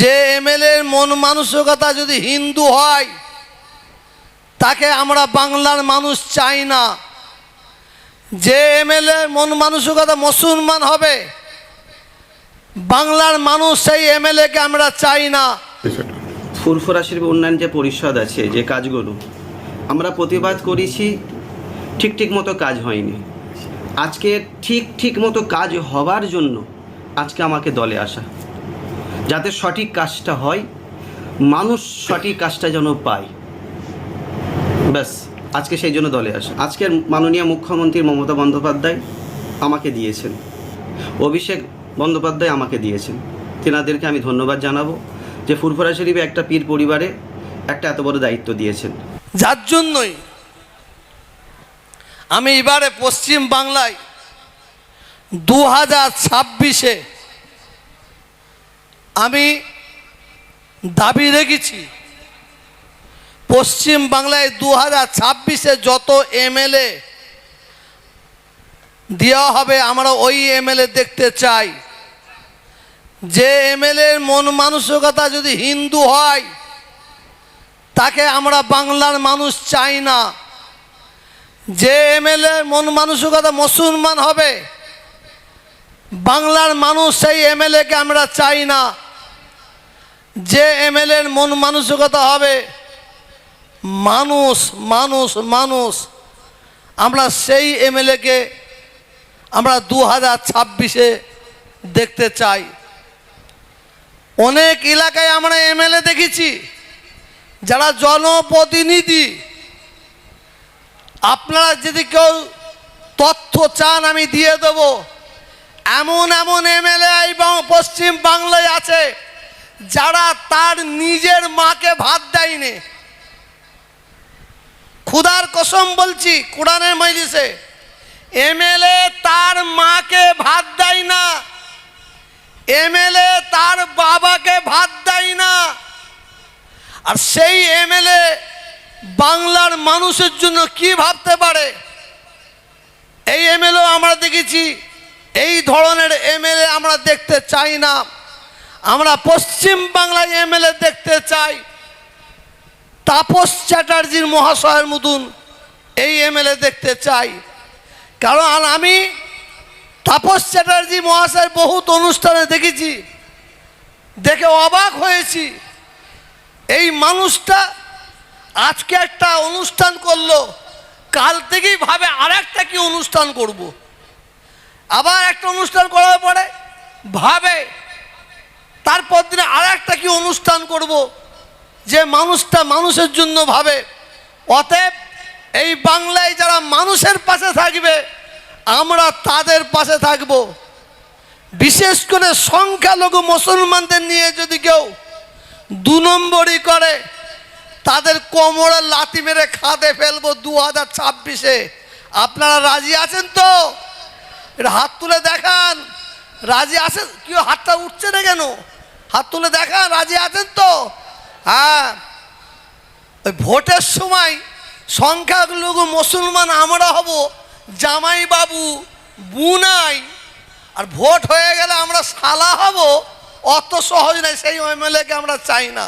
যে এমএলএর মন মানসিকতা যদি হিন্দু হয়, তাকে আমরা বাংলার মানুষ চাই না। যে এমএলএ মন মানসিকতা মুসলমান হবে, বাংলার মানুষ সেই এমএলএকে আমরা চাই না। ফুরফুরা শিল্প উন্নয়ন যে পরিষদ আছে, যে কাজগুলো, আমরা প্রতিবাদ করেছি, ঠিক ঠিক মতো কাজ হয়নি। আজকে ঠিক ঠিক মতো কাজ হওয়ার জন্য আজকে আমাকে দলে আসা। যাতে সঠিক কাজটা হয়, মানুষ সঠিক কাজটা যেন পায়। ব্যাস, আজকে সেই জন্য দলে আসা। আজকের মাননীয় মুখ্যমন্ত্রী মমতা বন্দ্যোপাধ্যায় আমাকে দিয়েছেন। অভিষেক বন্দ্যোপাধ্যায় আমাকে দিয়েছেন। তেনাদেরকে আমি ধন্যবাদ জানাব যে ফুরফুরা শরীফে একটা পীর পরিবারে একটা এত বড় দায়িত্ব দিয়েছেন। যার জন্যই আমি এবারে পশ্চিম বাংলায় দু হাজার ছাব্বিশে আমি দাবি রেখেছি, পশ্চিম বাংলায় দু হাজার ছাব্বিশে যত এমএলএ দেওয়া হবে, আমরা ওই এমএলএ দেখতে চাই। যে এমএলএর মন মানসিকতা যদি হিন্দু হয়, তাকে আমরা বাংলার মানুষ চাই না। যে এমএলএ মন মানসিকতা মুসলমান হবে, বাংলার মানুষ সেই এমএলএকে আমরা চাই না। যে এমএলএর মন মানসিকতা হবে, মানুষ মানুষ মানুষ, আমরা সেই এমএলএকে আমরা দু হাজার ছাব্বিশে দেখতে চাই। অনেক এলাকায় আমরা এমএলএ দেখেছি, যারা জনপ্রতিনিধি। আপনারা যদি কেউ তথ্য চান, আমি দিয়ে দেব। এমন এমন এমএলএ পশ্চিম বাংলায় আছে যারা তার নিজের মাকে ভাত দেয়নি। খুদার কসম বলছি, কোরআনের মজলিসে, এমএলএ তার মাকে ভাত দেয় না, এমএলএ তার বাবাকে ভাত দেয় না। আর সেই এমএলএ বাংলার মানুষের জন্য কি ভাবতে পারে? এই এমএলএ আমরা দেখেছি, এই ধরনের এমএলএ আমরা দেখতে চাই না। আমরা পশ্চিম বাংলায় এমএলএ দেখতে চাই। তাপস চ্যাটার্জির মহাশয়ের মতন এই এমএলএ দেখতে চাই। কারণ আমি তাপস চ্যাটার্জি মহাশয়ের বহুত অনুষ্ঠানে দেখেছি। দেখে অবাক হয়েছি। এই মানুষটা আজকে একটা অনুষ্ঠান করল, কাল থেকেই ভাবে আর একটা কি অনুষ্ঠান করব। আবার একটা অনুষ্ঠান করার পরে ভাবে তারপর দিনে আর একটা কি অনুষ্ঠান করব। যে মানুষটা মানুষের জন্য ভাবে। অতএব এই বাংলায় যারা মানুষের পাশে থাকবে, আমরা তাদের পাশে থাকব। বিশেষ করে সংখ্যালঘু মুসলমানদের নিয়ে যদি কেউ দু নম্বরই করে, তাদের কোমরে লাথি মেরে খাদে ফেলব দু হাজার ছাব্বিশে। আপনারা রাজি আছেন তো? এটা হাত তুলে দেখান। রাজি আছেন? কেউ হাতটা উঠছে না কেন? হাত তুলে দেখান রাজি আছেন তো? হ্যাঁ। ওই ভোটের সময় সংখ্যালঘু মুসলমান আমরা হব, জামাই বাবু বুনাই আর ভোট হয়ে গেলে আমরা সালা হব, অত সহজ নয় সেই এমএলএকে আমরা চাই না।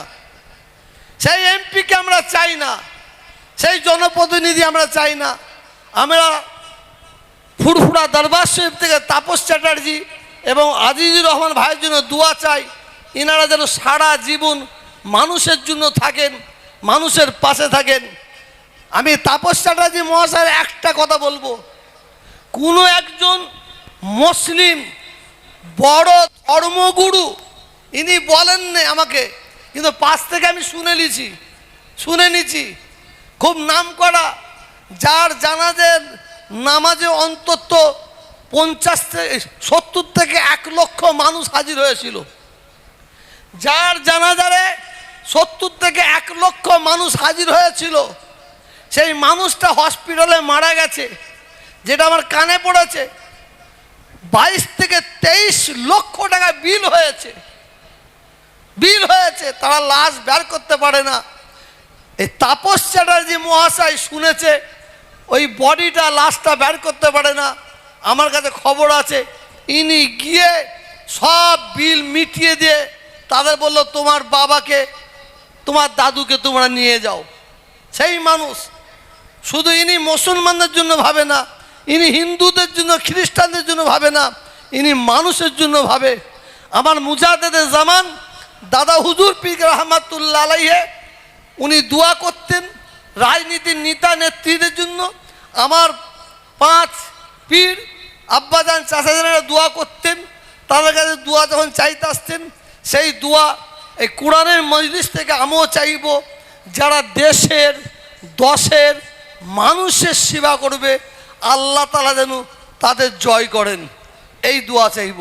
সেই এমপিকে আমরা চাই না। সেই জনপ্রতিনিধি আমরা চাই না। আমরা ফুরফুরা দরবার শরীফ থেকে তাপস চ্যাটার্জি এবং আজিজুর রহমান ভাইয়ের জন্য দোয়া চাই। এনারা যেন সারা জীবন মানুষের জন্য থাকেন, মানুষের পাশে থাকেন। আমি তাপস চ্যাটার্জি মহাশয়ের একটা কথা বলব। কোনো একজন মুসলিম বড় ধর্মগুরু, ইনি বলেন না আমাকে, কিন্তু পাশ থেকে আমি শুনে নিছি শুনে নিছি। খুব নাম করা, যার জানাজের নামাজে অন্তত পঞ্চাশ থেকে সত্তর থেকে এক লক্ষ মানুষ হাজির হয়েছিল। যার জানাজারে সত্তর থেকে এক লক্ষ মানুষ হাজির হয়েছিল, সেই মানুষটা হসপিটালে মারা গেছে, যেটা আমার কানে পড়েছে। বাইশ থেকে তেইশ লক্ষ টাকা বিল হয়েছে। বিল হয়েছে, তারা লাশ বের করতে পারে না। এই তাপস চ্যাটার্জি মহাশয় শুনেছে, ওই বডিটা, লাশটা বের করতে পারে না। আমার কাছে খবর আছে, ইনি গিয়ে সব বিল মিটিয়ে দিয়ে তাদের বলল, তোমার বাবাকে, তোমার দাদুকে তোমরা নিয়ে যাও। সেই মানুষ শুধু ইনি মুসলমানদের জন্য ভাবে না, ইনি হিন্দুদের জন্য, খ্রিস্টানদের জন্য ভাবে না, ইনি মানুষের জন্য ভাবে। আমার মুজাহিদের জামান দাদা হুজুর পীর রহমাতুল্লাহ আলাইহে, উনি দোয়া করতেন রাজনীতির নেতা নেত্রীদের জন্য। আমার পাঁচ পীর আব্বাজান চাষাজানেরা দোয়া করতেন, তাদের কাছে দোয়া যখন চাইতে আসতেন সেই দোয়া এই কোরআনের মজলিস থেকে আমিও চাইব, যারা দেশের, দশের মানুষের সেবা করবে, আল্লাহ তালা যেন তাদের জয় করেন। এই দোয়া চাইব।